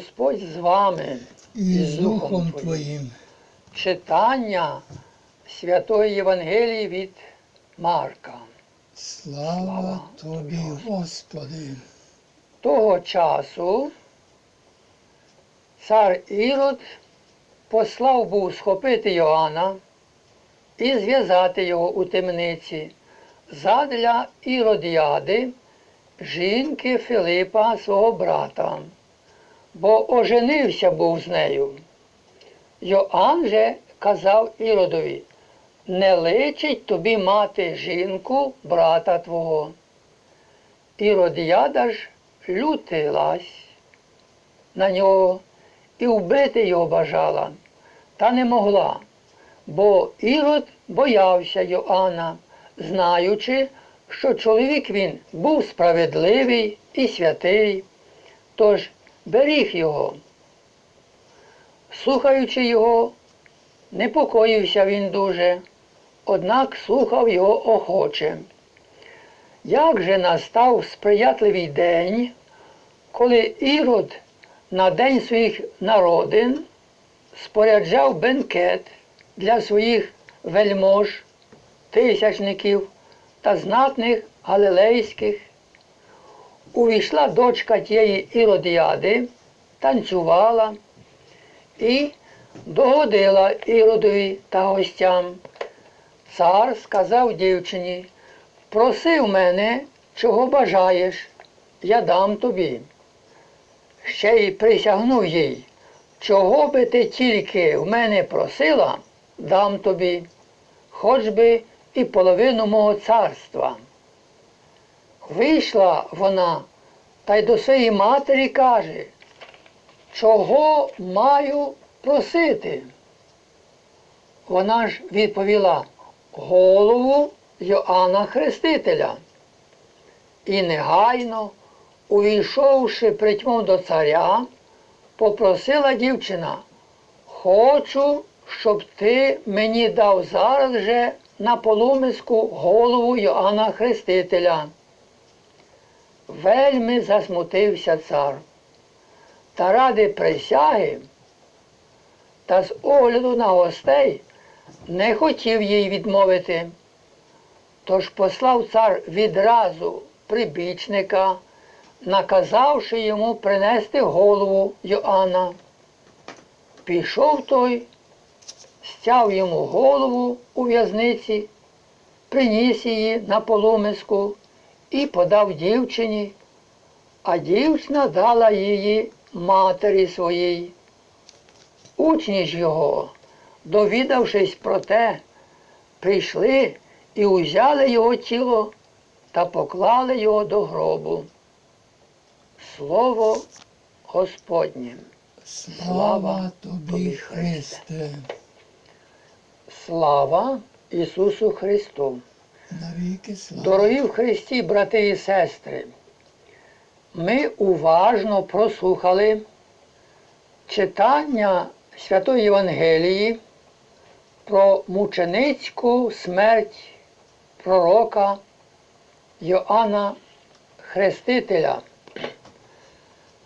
Господь з вами і з Духом Твоїм. Читання Святої Євангелії від Марка. Слава Слава Тобі, Господи. Того часу цар Ірод послав був схопити Йоанна і зв'язати його у темниці задля Іродіади, жінки Филипа свого брата, бо оженився був з нею. Йоанн же казав Іродові, не личить тобі мати жінку брата твого. Іродіада ж лютилась на нього і вбити його бажала, та не могла, бо Ірод боявся Йоанна, знаючи, що чоловік він був справедливий і святий, тож беріг його. Слухаючи його, непокоївся він дуже, однак слухав його охоче. Як же настав сприятливий день, коли Ірод на день своїх народин споряджав бенкет для своїх вельмож, тисячників та знатних галилейських, увійшла дочка тієї Іродіади, танцювала і догодила Іродові та гостям. Цар сказав дівчині, проси в мене, чого бажаєш, я дам тобі. Ще й присягнув їй, чого би ти тільки в мене просила, дам тобі, хоч би і половину мого царства. Вийшла вона та й до своєї матері каже, чого маю просити? Вона ж відповіла голову Йоанна Хрестителя. І негайно, увійшовши притьмом до царя, попросила дівчина, хочу, щоб ти мені дав зараз же на полумиску голову Йоанна Хрестителя. Вельми засмутився цар. Та ради присяги та з огляду на гостей не хотів їй відмовити. Тож послав цар відразу прибічника, наказавши йому принести голову Йоанна. Пішов той, стяв йому голову у в'язниці, приніс її на полумиску і подав дівчині, а дівчина дала її матері своїй. Учні ж його, довідавшись про те, прийшли і узяли його тіло та поклали його до гробу. Слово Господнє. Слава Тобі. Христе. Слава Ісусу Христу! Дорогі в Христі, брати і сестри, ми уважно прослухали читання Святої Євангелії про мученицьку смерть пророка Йоанна Хрестителя.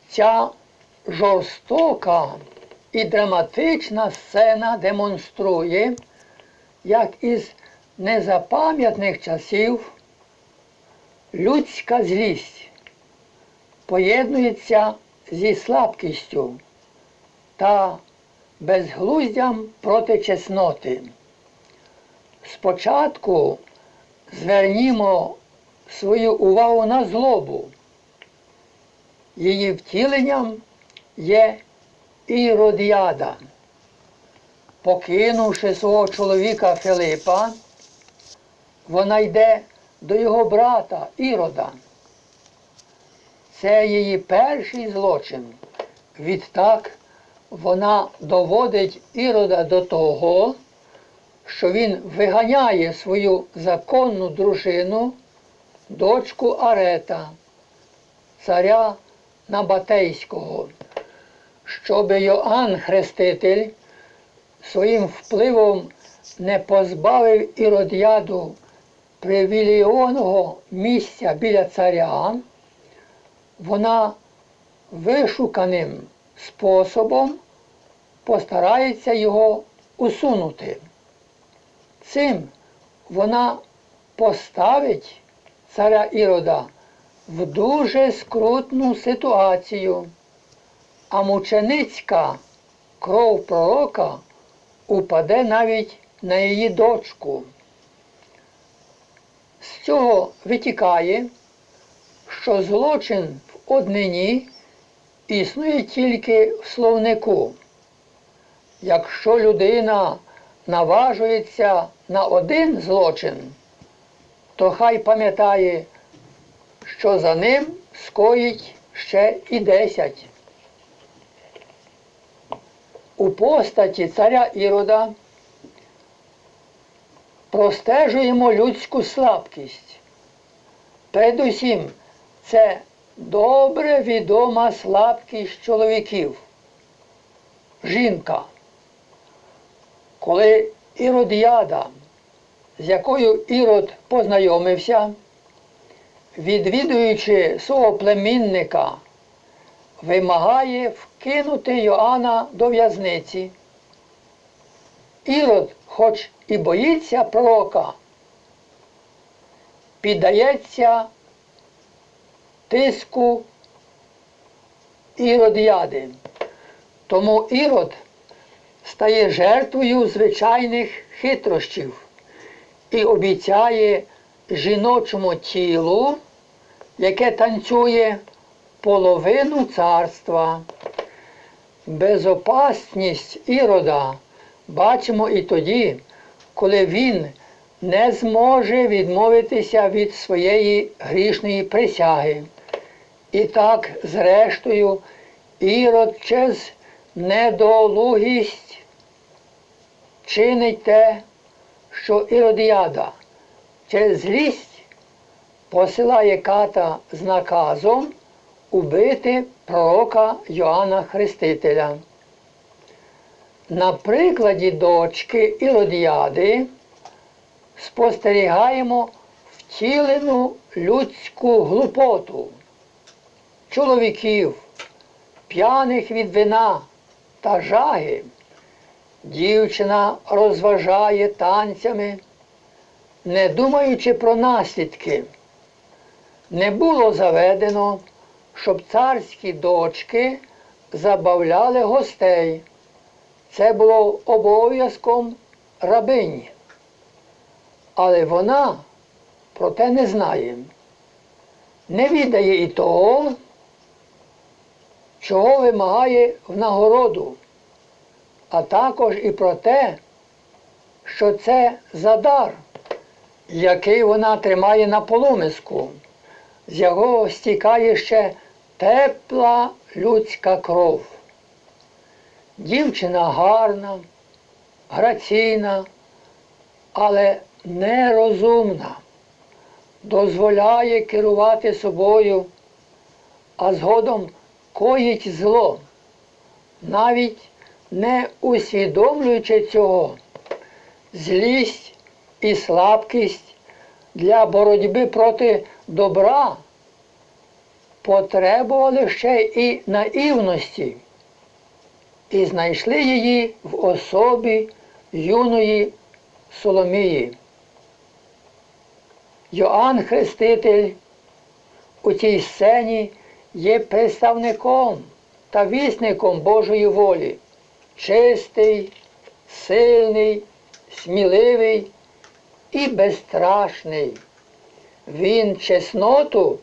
Ця жорстока і драматична сцена демонструє, як із незапам'ятних часів людська злість поєднується зі слабкістю та безглуздям проти чесноти. Спочатку звернімо свою увагу на злобу. Її втіленням є Іродіада. Покинувши свого чоловіка Филипа, вона йде до його брата Ірода. Це її перший злочин. Відтак вона доводить Ірода до того, що він виганяє свою законну дружину, дочку Арета, царя Набатейського, щоби Йоанн Хреститель своїм впливом не позбавив Іродіаду привілейованого місця біля царя, вона вишуканим способом постарається його усунути. Цим вона поставить царя Ірода в дуже скрутну ситуацію, а мученицька кров пророка упаде навіть на її дочку. З цього витікає, що злочин в однині існує тільки в словнику. Якщо людина наважується на один злочин, то хай пам'ятає, що за ним скоїть ще і десять. У постаті царя Ірода простежуємо людську слабкість. Передусім, це добре відома слабкість чоловіків. Жінка. Коли Іродіада, з якою Ірод познайомився, відвідуючи свого племінника, вимагає вкинути Йоанна до в'язниці. Ірод, хоч і боїться пророка, піддається тиску Іродіади. Тому Ірод стає жертвою звичайних хитрощів і обіцяє жіночому тілу, яке танцює половину царства. Безопасність Ірода бачимо і тоді, коли він не зможе відмовитися від своєї грішної присяги. І так, зрештою, Ірод через недолугість чинить те, що Іродіада через злість посилає ката з наказом убити пророка Йоанна Хрестителя. На прикладі дочки Іродіади спостерігаємо втілену людську глупоту чоловіків, п'яних від вина та жаги. Дівчина розважає танцями, не думаючи про наслідки. Не було заведено, щоб царські дочки забавляли гостей. Це було обов'язком рабині. Але вона про те не знає. Не віддає і того, чого вимагає в нагороду, а також і про те, що це за дар, який вона тримає на полумиску, з якого стікає ще тепла людська кров. Дівчина гарна, граційна, але нерозумна, дозволяє керувати собою, а згодом коїть зло, навіть не усвідомлюючи цього. Злість і слабкість для боротьби проти добра потребували ще і наївності і знайшли її в особі юної Соломії. Йоанн Хреститель у цій сцені є представником та вісником Божої волі, чистий, сильний, сміливий і безстрашний. Він чесноту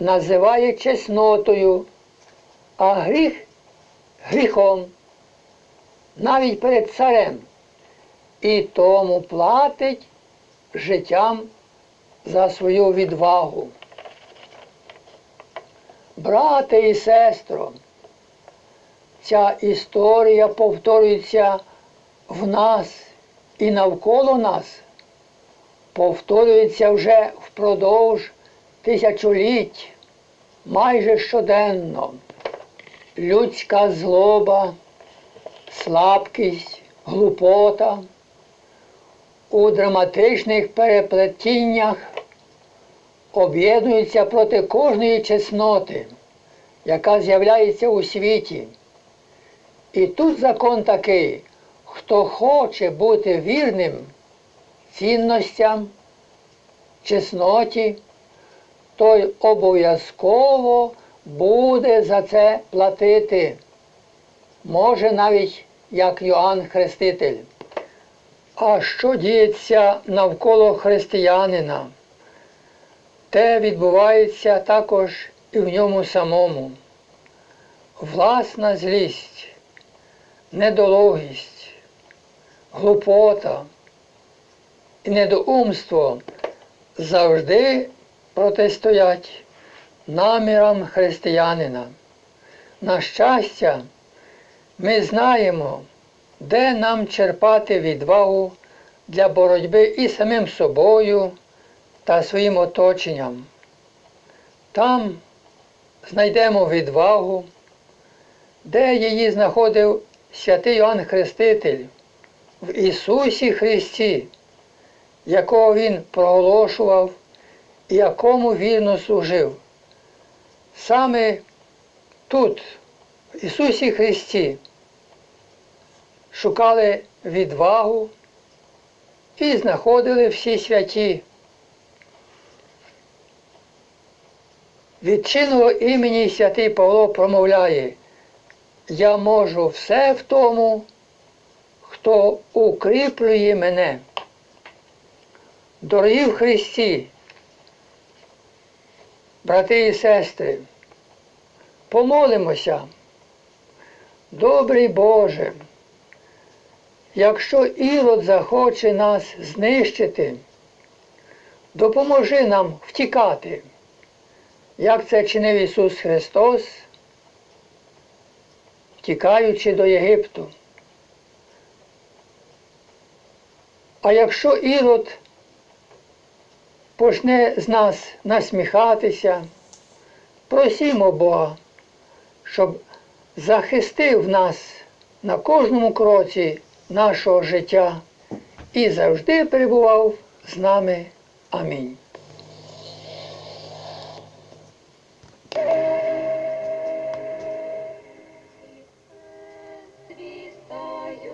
називає чеснотою, а гріх гріхом, навіть перед царем, і тому платить життям за свою відвагу. Брате і сестро, ця історія повторюється в нас і навколо нас, повторюється вже впродовж тисячоліть, майже щоденно. Людська злоба, слабкість, глупота у драматичних переплетіннях об'єднуються проти кожної чесноти, яка з'являється у світі, І тут закон такий, хто хоче бути вірним цінностям, чесноті, той обов'язково буде за це платити. Може навіть як Йоанн Хреститель. А що діється навколо християнина? Те відбувається також і в ньому самому. Власна злість, недологість, глупота і недоумство завжди протистоять намірам християнина. На щастя, ми знаємо, де нам черпати відвагу для боротьби із самим собою та своїм оточенням. Там знайдемо відвагу, де її знаходив святий Йоанн Хреститель в Ісусі Христі, якого Він проголошував і якому вірно служив. Саме тут, Ісусі Христі, шукали відвагу і знаходили всі святі. Від чинного імені святий Павло промовляє, я можу все в тому, хто укріплює мене. Дорогі в Христі, брати і сестри, помолимося, добрий Боже, якщо Ірод захоче нас знищити, допоможи нам втікати, як це чинив Ісус Христос, втікаючи до Єгипту. А якщо Ірод почне з нас насміхатися, просімо Бога, щоб захистив нас на кожному кроці нашого життя і завжди перебував з нами. Амінь. Свістаю,